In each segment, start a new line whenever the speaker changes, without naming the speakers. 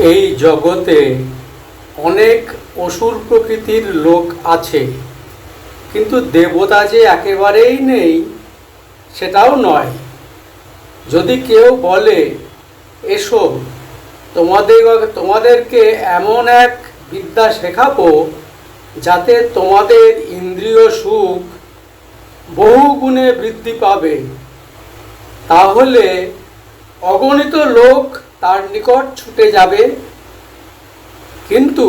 এই জগতে অনেক অসুর প্রকৃতির লোক আছে, কিন্তু দেবতা যে একেবারেই নেই, সেটাও নয়। যদি কেউ বলে, এসো, তোমাদের তোমাদেরকে এমন এক বিদ্যা শেখাবো, যাতে তোমাদের ইন্দ্রিয় সুখ বহু গুণে বৃদ্ধি পাবে, তাহলে অগণিত লোক তার নিকট ছুটে যাবে। কিন্তু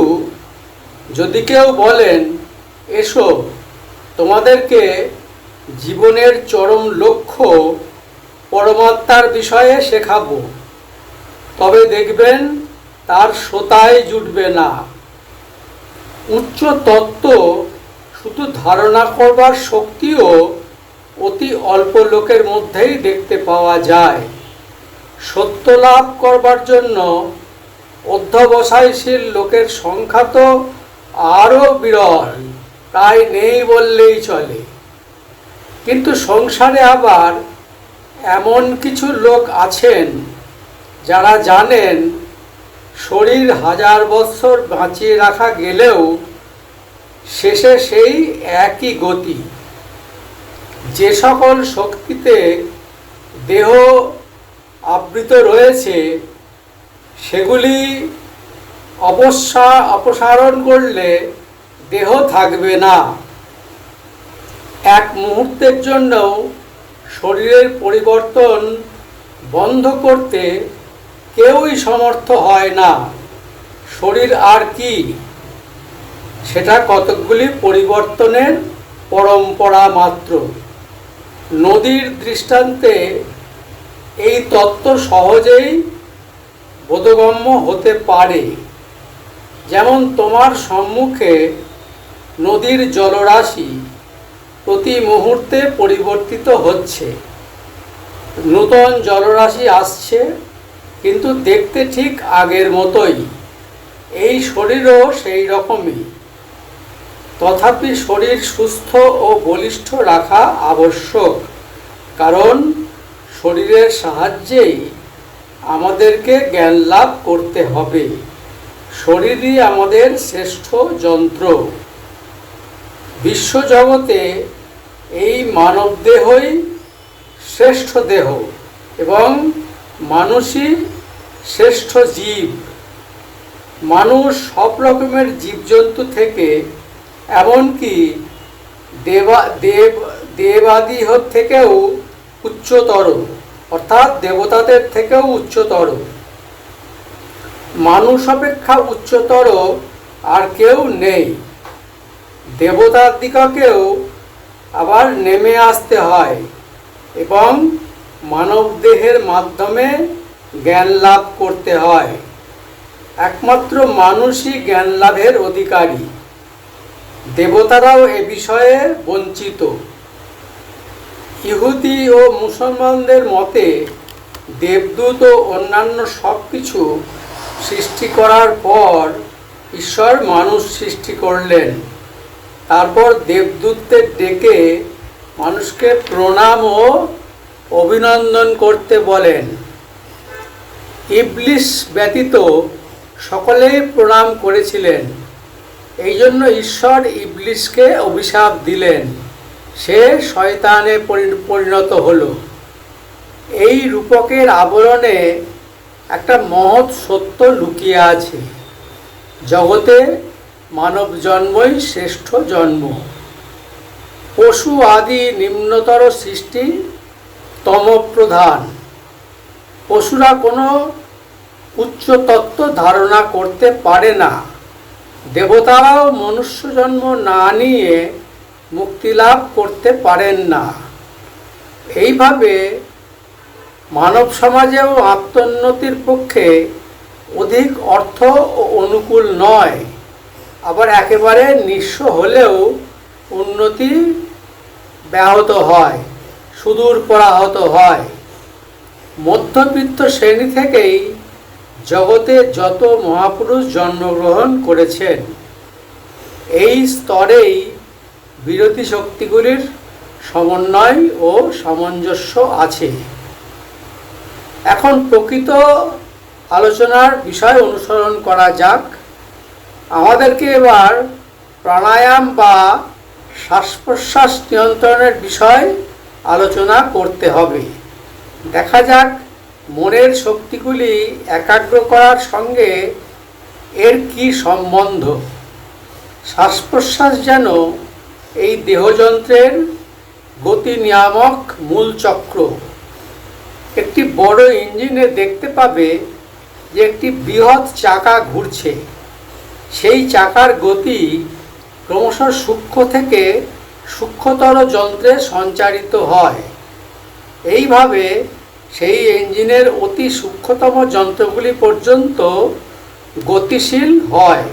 যদি কেউ বলেন, এসো, তোমাদেরকে জীবনের চরম লক্ষ্য পরমাত্মার বিষয়ে শেখাবো। তবে দেখবেন তার শ্রোতায় জুটবে না। উচ্চ তত্ত্ব শুধু ধারণা করবার শক্তিও অতি অল্প লোকের মধ্যেই দেখতে পাওয়া যায়। সত্য লাভ করবার জন্য অধ্যবসায়শীল লোকের সংখ্যা তো আরও বিরল। প্রায় নেই বললেই চলে। কিন্তু সংসারে আবার এমন কিছু লোক আছেন যারা জানেন শরীর হাজার বৎসর বাঁচিয়ে রাখা গেলেও শেষে সেই একই গতি। যে সকল শক্তিতে দেহ আবৃত রয়েছে, সেগুলি অবসা অপসারণ করলে দেহ থাকবে না। এক মুহূর্তের জন্যও শরীরের পরিবর্তন বন্ধ করতে কেউই সমর্থ হয় না। শরীর আর কি? সেটা কতকগুলি পরিবর্তনের পরম্পরা মাত্র। নদীর দৃষ্টান্তে এই তত্ত্ব সহজেই বোধগম্য হতে পারে। যেমন তোমার সম্মুখে নদীর জলরাশি প্রতি মুহূর্তে পরিবর্তিত হচ্ছে। নূতন জলরাশি আসছে, কিন্তু দেখতে ঠিক আগের মতোই। এই শরীরও সেই রকমই। তথাপি শরীর সুস্থ ও বলিষ্ঠ রাখা আবশ্যক, কারণ শরীরের সাহায্যেই আমাদেরকে জ্ঞান লাভ করতে হবে। শরীরই আমাদের শ্রেষ্ঠ যন্ত্র। বিশ্বজগতে এই মানব দেহই শ্রেষ্ঠ দেহ এবং মানুষই শ্রেষ্ঠ জীব। মানুষ সব রকমের জীবজন্তু থেকে, এমনকি দেবা, দেব দেবাদি থেকেও উচ্চতর। অর্থাৎ দেবতাদের থেকেও উচ্চতর। মানুষ অপেক্ষা উচ্চতর আর কেউ নেই। দেবতার দিককেও আবার নেমে আসতে হয় এবং মানব দেহের মাধ্যমে জ্ঞান লাভ করতে হয়। একমাত্র মানুষই জ্ঞান লাভের অধিকারী। দেবতারাও এ বিষয়ে বঞ্চিত। ইহুদি ও মুসলমানদের মতে দেবদূত ও অন্যান্য সব কিছু সৃষ্টি করার পর ঈশ্বর মানুষ সৃষ্টি করলেন। তারপর দেবদূতদের ডেকে মানুষকে প্রণাম ও অভিনন্দন করতে বলেন। ইবলিশ ব্যতীত সকলেই প্রণাম করেছিলেন। এই জন্য ঈশ্বর ইবলিশকে অভিশাপ দিলেন। সে শয়তানে পরি- পরিণত হলো। এই রূপকের আবরণে একটা মহৎ সত্য লুকিয়ে আছে। জগতে মানব জন্মই শ্রেষ্ঠ জন্ম। পশু আদি নিম্নতর সৃষ্টি তমপ্রধান। পশুরা কোনো উচ্চ তত্ত্ব ধারণা করতে পারে না। দেবতারাও মনুষ্য জন্ম না নিয়ে মুক্তি লাভ করতে পারেন না। এইভাবে মানব সমাজেও আত্মোন্নতির পক্ষে অধিক অর্থ ও অনুকূল নয়। আবার একেবারে নিঃস্ব হলেও উন্নতি ব্যাহত হয়, সুদূর পরাহত হয়। মধ্যবিত্ত শ্রেণি থেকেই জগতে যত মহাপুরুষ জন্মগ্রহণ করেছেন, এই স্তরেই বিরোধী শক্তিগুলির সমন্বয় ও সামঞ্জস্য আছে। এখন প্রকৃত আলোচনার বিষয় অনুসরণ করা যাক। আমাদেরকে এবার প্রাণায়াম বা শ্বাস প্রশ্বাস নিয়ন্ত্রণের বিষয় আলোচনা করতে হবে। দেখা যাক মনের শক্তিগুলি একাগ্র করার সঙ্গে এর কি সম্বন্ধ। শ্বাস প্রশ্বাস যেন এই দেহযন্ত্রের গতি নিয়ামক মূল চক্র। একটি বড় ইঞ্জিনে দেখতে পাবে যে একটি বৃহৎ চাকা ঘুরছে। সেই চাকার গতি ক্রমশ সূক্ষ্ম থেকে সূক্ষ্মতর যন্ত্রে সঞ্চারিত হয়। এইভাবে সেই ইঞ্জিনের অতি সূক্ষ্মতম যন্ত্রগুলি পর্যন্ত গতিশীল হয়।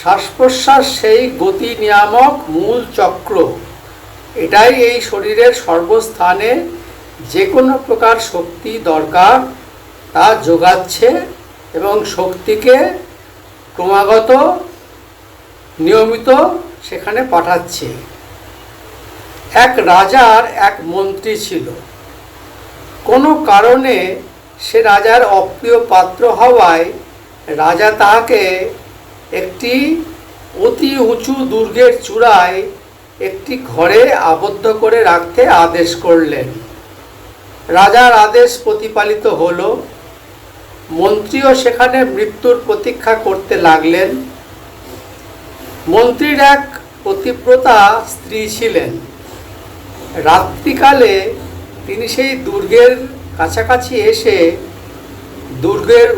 শ্বাস প্রশ্বাস সেই গতি নিয়ামক মূল চক্র। এটাই এই শরীরের সর্বস্থানে যে কোনো প্রকার শক্তি দরকার, তা যোগাচ্ছে এবং শক্তিকে ক্রমাগত নিয়মিত সেখানে পাঠাচ্ছে। এক রাজার এক মন্ত্রী ছিল। কোনো কারণে সে রাজার অপ্রিয় পাত্র হওয়ায় রাজা তাহাকে একটি অতি উঁচু দুর্গের চূড়ায় একটি ঘরে আবদ্ধ করে রাখতে আদেশ করলেন। রাজার আদেশ প্রতিপালিত হলো, মন্ত্রীও সেখানে মৃত্যুর প্রতীক্ষা করতে লাগলেন। মন্ত্রীর এক পতিব্রতা স্ত্রী ছিলেন। রাত্রিকালে তিনি সেই দুর্গের কাছাকাছি এসে দুর্গের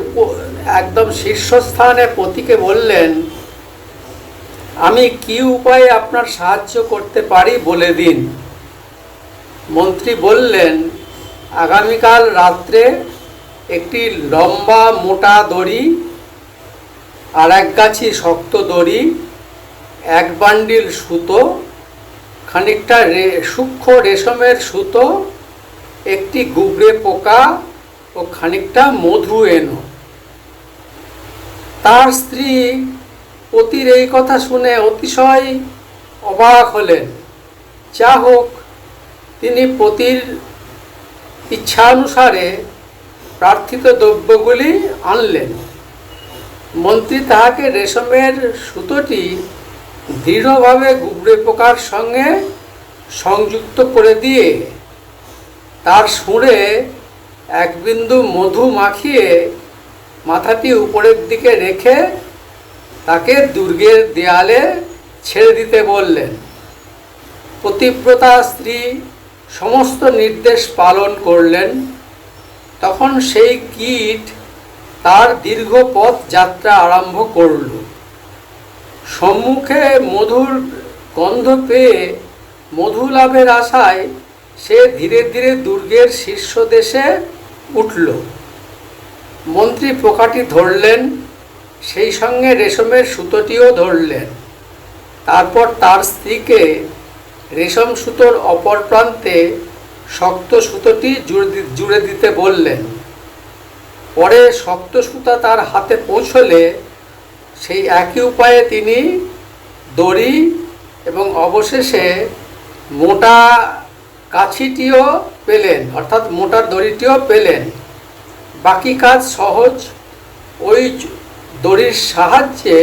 একদম শীর্ষস্থানে পতিকে বললেন, আমি কি উপায়ে আপনার সাহায্য করতে পারি বলে দিন? মন্ত্রী বললেন, আগামীকাল রাত্রে একটি লম্বা মোটা দড়ি আর এক গাছি শক্ত দড়ি, এক বান্ডিল সুতো, খানিকটা রে, সূক্ষ্ম রেশমের সুতো, একটি গুবরে পোকা ও খানিকটা মধু এনো। তার স্ত্রী পতির এই কথা শুনে অতিশয় অবাক হলেন। যা হোক, তিনি পতির ইচ্ছানুসারে প্রার্থিত দ্রব্যগুলি আনলেন। মন্ত্রী তাহাকে রেশমের সুতোটি দৃঢ়ভাবে গুবরে পোকার সঙ্গে সংযুক্ত করে দিয়ে তার সুরে এক বিন্দু মধু মাখিয়ে মাথাটি উপরের দিকে রেখে তাকে দুর্গের দেয়ালে ছেড়ে দিতে বললেন। পতিব্রতা স্ত্রী সমস্ত নির্দেশ পালন করলেন। তখন সেই কীট তার দীর্ঘ পথ যাত্রা আরম্ভ করল। সম্মুখে মধুর গন্ধ পেয়ে মধু লাভের আশায় সে ধীরে ধীরে দুর্গের শীর্ষ দেশে উঠল। মন্ত্রী পোকাটি ধরলেন, সেই সঙ্গে রেশমের সুতোটিও ধরলেন। তারপর তার স্ত্রীকে রেশম সুতোর অপর প্রান্তে শক্ত সুতোটি জুড়ে দিতে বললেন। পরে শক্ত সুতা তার হাতে পৌঁছলে সেই একই উপায়ে তিনি দড়ি এবং অবশেষে মোটা কাছিটিও পেলেন, অর্থাৎ মোটা দড়িটিও পেলেন। বাকি কাজ সহজ। ওই দড়ির সাহায্যে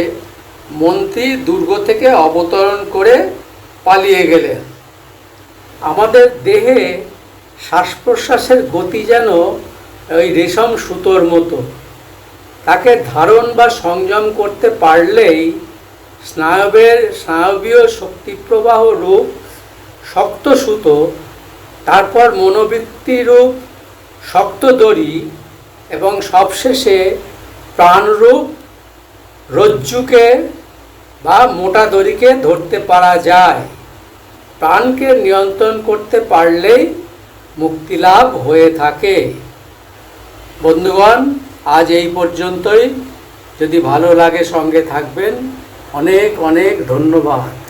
মন্ত্রী দুর্গ থেকে অবতরণ করে পালিয়ে গেলেন। আমাদের দেহে শ্বাস প্রশ্বাসের গতি যেন ওই রেশম সুতোর মতো। তাকে ধারণ বা সংযম করতে পারলেই স্নায়বের স্নায়বীয় শক্তিপ্রবাহ রূপ, শক্ত সুতো, তারপর মনোবৃত্তি রূপ, শক্ত দড়ি এবং সবশেষে প্রাণরূপ রজ্জুকে বা মোটা দড়িকে ধরতে পারা যায়। প্রাণকে নিয়ন্ত্রণ করতে পারলেই মুক্তিলাভ হয়ে থাকে। বন্ধুগণ, আজ এই পর্যন্তই। যদি ভালো লাগে সঙ্গে থাকবেন। অনেক অনেক ধন্যবাদ।